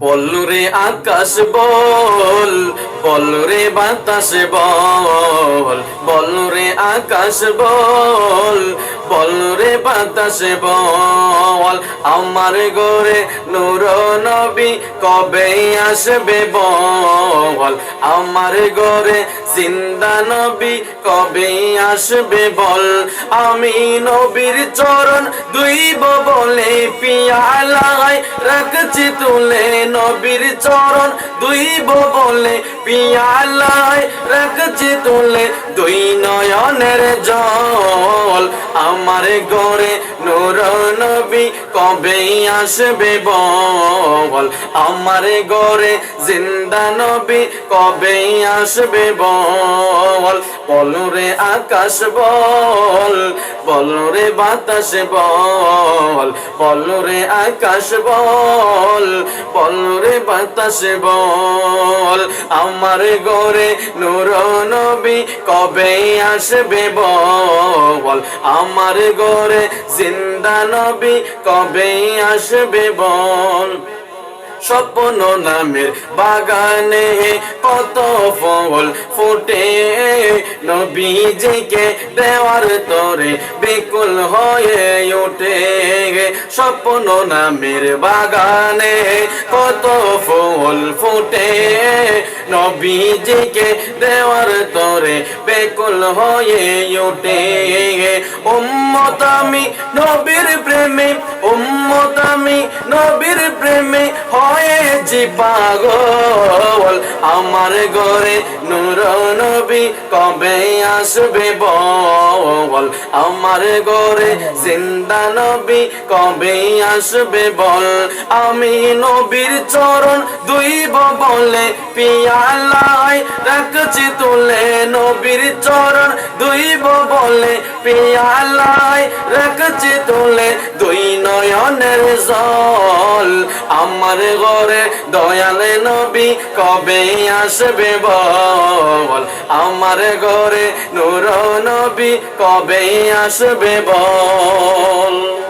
বলরে আকাশ বল বলরে বাতাস বল বলরে আকাশ বল বলরে বাতাস বল। আমার গোরে নূর নবী কবে আসবে বল? আমার গোরে জিন্দা নবী কবে আসবে বল? আমি নবীর চরণ দুইব বলে পিয়ালায় রাখছি তুলে। নবীর চরণ দুইব বলে পিয়ালায় রাখছি তুলে। দুই নয়নের জল আমার গড়ে নূর নবী কবে আসবে বল? আমার গড়ে জিন্দা নবী কবে আসবে বল? বলরে আকাশ বল বলরে বাতাস বল বলরে আকাশ বল বলরে বাতাস বল। আমার গড়ে নূর নবী কবে আসবে বল? আমার গড়ে জিন্দা নবী কবে আসবে বল? স্বপ্ন নামের বাগানে কত ফল ফুটে, নবীজিকে দেওয়ার তরে বিকুল হয়ে ওঠে। স্বপ্ন নামের বাগানে কত ফুল ফুটে নবীজিকে দেওয়ার তরে বেকুল হয়ে ওঠে উম্মত আমি নবীর প্রেমে উম্মত আমি নবীর প্রেমে হয়েছি পাগল। আমার ঘরে নূর নবী কবে আসবে বল? আমার ঘরে জিন্দা নবী কবে আসবে বল? আমি নবীর চরণ দুই বলে পিয়ালায় রাখছি তুলে নবীর চরণ দুইব বলে পিয়ালায় রাখছি তুলে দুই নয়নের জল। আমার ঘরে দয়ালে নবী কবে আসবে বল? আমার ঘরে নূর নবী কবে আসবে বল?